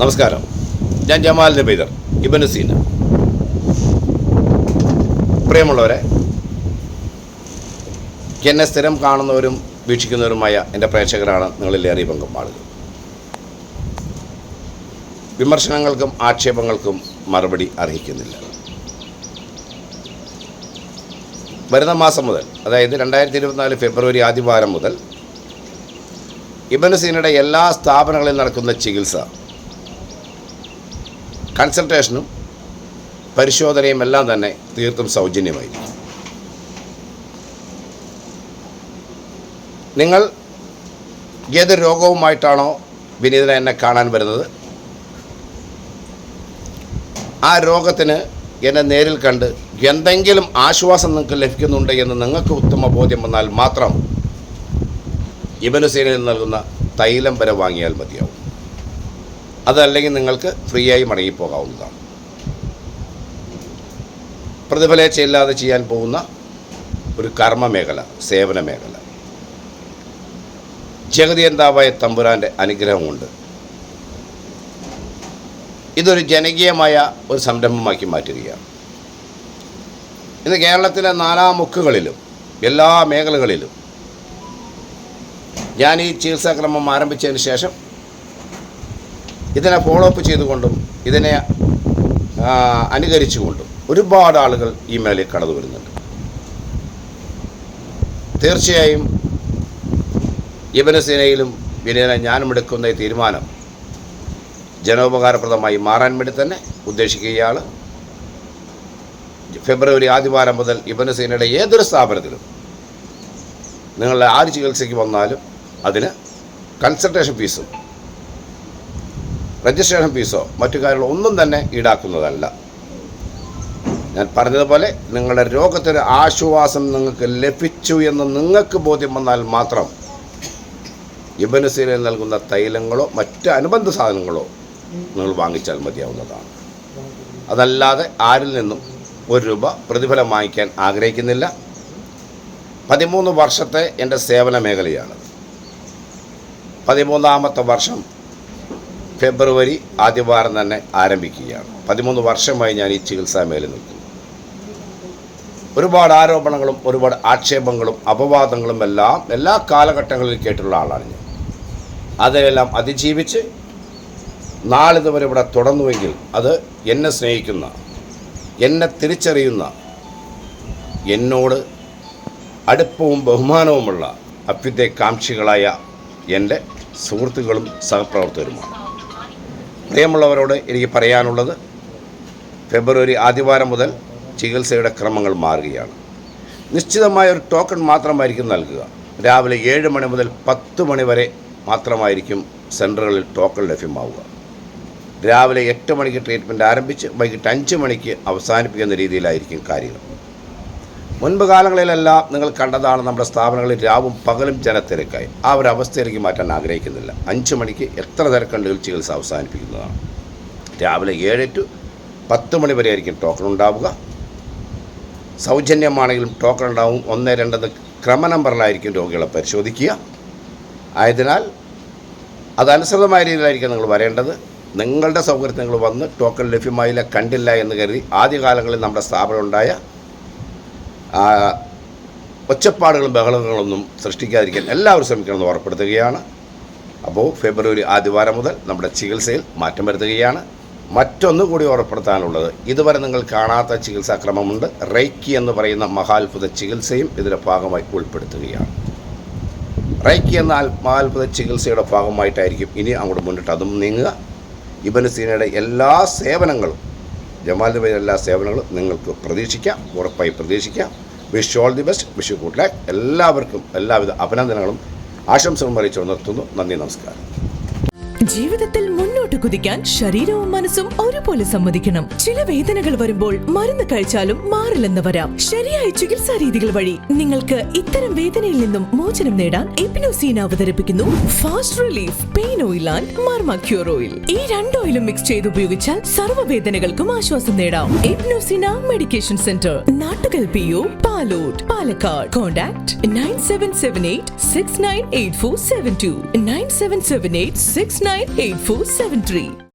നമസ്കാരം. ഞാൻ ജമാൽ നബീദർ ഇബനുസീന പ്രിയമുള്ളവരെ എന്നെ സ്ഥിരം കാണുന്നവരും വീക്ഷിക്കുന്നവരുമായ എന്റെ പ്രേക്ഷകരാണ് നിങ്ങളിലേറെ പങ്കും ആളുകൾ. വിമർശനങ്ങൾക്കും ആക്ഷേപങ്ങൾക്കും മറുപടി അർഹിക്കുന്നില്ല. വരുന്ന മാസം മുതൽ അതായത് രണ്ടായിരത്തി ഇരുപത്തിനാല് ഫെബ്രുവരി ആദ്യവാരം മുതൽ ഇബനുസീനയുടെ എല്ലാ സ്ഥാപനങ്ങളിൽ നടക്കുന്ന ചികിത്സ കൺസൾട്ടേഷനും പരിശോധനയും എല്ലാം തന്നെ തീർത്തും സൗജന്യമായിരിക്കും. നിങ്ങൾ ഏത് രോഗവുമായിട്ടാണോ വിനീതനെ എന്നെ കാണാൻ വരുന്നത് ആ രോഗത്തിന് എന്നെ നേരിൽ കണ്ട് എന്തെങ്കിലും ആശ്വാസം നിങ്ങൾക്ക് ലഭിക്കുന്നുണ്ട് എന്ന് നിങ്ങൾക്ക് ഉത്തമ ബോധ്യം വന്നാൽ മാത്രം ഇബനുസീനയിൽ നൽകുന്ന തൈലം വരെ വാങ്ങിയാൽ മതിയാവും. അതല്ലെങ്കിൽ നിങ്ങൾക്ക് ഫ്രീ ആയി മടങ്ങിപ്പോകാവുന്നതാണ്. പ്രതിഫലേച്ഛയില്ലാതെ ചെയ്യാൻ പോകുന്ന ഒരു കർമ്മ മേഖല സേവന മേഖല ജഗതിയന്താവായ തമ്പുരാന്റെ അനുഗ്രഹം കൊണ്ട് ഇതൊരു ജനകീയമായ ഒരു സംരംഭമാക്കി മാറ്റുകയാണ്. ഇന്ന് കേരളത്തിലെ നാലാം മുക്കുകളിലും എല്ലാ മേഖലകളിലും ഞാൻ ഈ ചികിത്സാക്രമം ആരംഭിച്ചതിന് ശേഷം ഇതിനെ ഫോളോ അപ്പ് ചെയ്തുകൊണ്ടും ഇതിനെ അനുകരിച്ചുകൊണ്ടും ഒരുപാട് ആളുകൾ ഈ മേഖലയിൽ കടന്നു വരുന്നുണ്ട്. തീർച്ചയായും യവനസേനയിലും വിനയന ഞാനും എടുക്കുന്ന ഈ തീരുമാനം ജനോപകാരപ്രദമായി മാറാൻ വേണ്ടി തന്നെ ഉദ്ദേശിക്കുകയാണ്. ഫെബ്രുവരി ആദ്യവാരം മുതൽ യവനസേനയുടെ ഏതൊരു സ്ഥാപനത്തിലും നിങ്ങൾ ആര് ചികിത്സയ്ക്ക് വന്നാലും അതിന് കൺസൾട്ടേഷൻ ഫീസും രജിസ്ട്രേഷൻ ഫീസോ മറ്റു കാര്യങ്ങളോ ഒന്നും തന്നെ ഈടാക്കുന്നതല്ല. ഞാൻ പറഞ്ഞതുപോലെ നിങ്ങളുടെ രോഗത്തിന് ആശ്വാസം നിങ്ങൾക്ക് ലഭിച്ചു എന്ന് നിങ്ങൾക്ക് ബോധ്യം വന്നാൽ മാത്രം ഇബനസീലിൽ നൽകുന്ന തൈലങ്ങളോ മറ്റ് അനുബന്ധ സാധനങ്ങളോ നിങ്ങൾ വാങ്ങിച്ചാൽ മതിയാവുന്നതാണ്. അതല്ലാതെ ആരിൽ നിന്നും ഒരു രൂപ പ്രതിഫലം വാങ്ങിക്കാൻ ആഗ്രഹിക്കുന്നില്ല. പതിമൂന്ന് വർഷത്തെ എന്റെ സേവന മേഖലയാണ്. പതിമൂന്നാമത്തെ വർഷം ഫെബ്രുവരി ആദ്യവാരം തന്നെ ആരംഭിക്കുകയാണ്. പതിമൂന്ന് വർഷമായി ഞാൻ ഈ ചികിത്സാ മേലിൽ നിൽക്കുന്നു. ഒരുപാട് ആരോപണങ്ങളും ഒരുപാട് ആക്ഷേപങ്ങളും അപവാദങ്ങളും എല്ലാം എല്ലാ കാലഘട്ടങ്ങളിലും കേട്ടുള്ള ആളാണ് ഞാൻ. അതിനെല്ലാം അതിജീവിച്ച് നാളിതുവരെ ഇവിടെ തുടർന്നുവെങ്കിൽ അത് എന്നെ സ്നേഹിക്കുന്ന എന്നെ തിരിച്ചറിയുന്ന എന്നോട് അടുപ്പവും ബഹുമാനവുമുള്ള അഭ്യുദയകാംക്ഷികളായ എന്റെ സുഹൃത്തുക്കളും സഹപ്രവർത്തകരുമാണ്. പ്രിയമുള്ളവരോട് എനിക്ക് പറയാനുള്ളത് ഫെബ്രുവരി ആദ്യവാരം മുതൽ ചികിത്സയുടെ ക്രമങ്ങൾ മാറുകയാണ്. നിശ്ചിതമായ ഒരു ടോക്കൺ മാത്രമായിരിക്കും നൽകുക. രാവിലെ ഏഴ് മണി മുതൽ പത്ത് മണി വരെ മാത്രമായിരിക്കും സെന്ററുകളിൽ ടോക്കൺ ലഭ്യമാവുക. രാവിലെ എട്ട് മണിക്ക് ട്രീറ്റ്മെന്റ് ആരംഭിച്ച് വൈകിട്ട് അഞ്ച് മണിക്ക് അവസാനിപ്പിക്കുന്ന രീതിയിലായിരിക്കും കാര്യങ്ങൾ. മുൻപ് കാലങ്ങളിലെല്ലാം നിങ്ങൾ കണ്ടതാണ് നമ്മുടെ സ്ഥാപനങ്ങളിൽ രാവും പകലും ജനത്തിരക്കായി ആ ഒരു അവസ്ഥയിലേക്ക് മാറ്റാൻ ആഗ്രഹിക്കുന്നില്ല. അഞ്ച് മണിക്ക് എത്ര തിരക്കുണ്ടെങ്കിൽ ചികിത്സ അവസാനിപ്പിക്കുന്നതാണ്. രാവിലെ ഏഴ് ടു പത്ത് മണി വരെ ആയിരിക്കും ടോക്കൺ ഉണ്ടാവുക. സൗജന്യമാണെങ്കിലും ടോക്കൺ ഉണ്ടാവും. ഒന്ന് രണ്ടെന്ന് ക്രമ നമ്പറിലായിരിക്കും രോഗികളെ പരിശോധിക്കുക. ആയതിനാൽ അതനുസൃതമായ രീതിയിലായിരിക്കും നിങ്ങൾ വരേണ്ടത്. നിങ്ങളുടെ സൗകര്യത്തിൽ നിങ്ങൾ വന്ന് ടോക്കൺ ലഭ്യമായില്ല കണ്ടില്ല എന്ന് കരുതി ആദ്യകാലങ്ങളിൽ നമ്മുടെ സ്ഥാപനം ഉണ്ടായ ഒച്ചപ്പാടുകളും ബഹളങ്ങളൊന്നും സൃഷ്ടിക്കാതിരിക്കാൻ എല്ലാവരും ശ്രമിക്കണമെന്ന് ഉറപ്പെടുത്തുകയാണ്. അപ്പോൾ ഫെബ്രുവരി ആദ്യവാരം മുതൽ നമ്മുടെ ചികിത്സയിൽ മാറ്റം വരുത്തുകയാണ്. മറ്റൊന്നു കൂടി ഉറപ്പെടുത്താനുള്ളത് ഇതുവരെ നിങ്ങൾ കാണാത്ത ചികിത്സാക്രമമുണ്ട്. റൈക്കി എന്ന് പറയുന്ന മഹാത്ഭുത ചികിത്സയും ഇതിന്റെ ഭാഗമായി ഉൾപ്പെടുത്തുകയാണ്. റൈക്കി എന്ന മഹാത്ഭുത ചികിത്സയുടെ ഭാഗമായിട്ടായിരിക്കും ഇനി അങ്ങോട്ട് മുന്നിട്ട് അതും നീങ്ങുക. ഇബന് സീനയുടെ എല്ലാ സേവനങ്ങളും ജമാലിന്റെ എല്ലാ സേവനങ്ങളും നിങ്ങൾക്ക് പ്രതീക്ഷിക്കാം ഉറപ്പായി പ്രതീക്ഷിക്കാം. Wish all the best wish good luck എല്ലാവർക്കും എല്ലാവിധ അഭിനന്ദനങ്ങളും ആശംസകളും അറിയിച്ചു നിർത്തുന്നു. നന്ദി നമസ്കാരം. ജീവിതത്തിൽ കുതിക്കാൻ ശരീരവും മനസ്സും ഒരുപോലെ സമ്മതിക്കണം. ചില വേദനകൾ വരുമ്പോൾ മരുന്ന് കഴിച്ചാലും മാറില്ലെന്ന് വരാം. ശരിയായ ചികിത്സാ രീതികൾ വഴി നിങ്ങൾക്ക് ഇത്തരം വേദനയിൽ നിന്നും മോചനം നേടാൻ എപ്പിനോസീൻ അവതരിപ്പിക്കുന്നു fast relief pain oil and Marma cure oil. ഈ രണ്ട് ഓയിലും മിക്സ് ചെയ്ത് ഉപയോഗിച്ചാൽ സർവവേദനകൾക്കും ആശ്വാസം നേടാം. എപ്നോസിന medication centre Nattukal P O Palode Palakkad. Contact nine seven seven eight six nine eight four seven two. Nine seven seven eight six nine eight four seven three.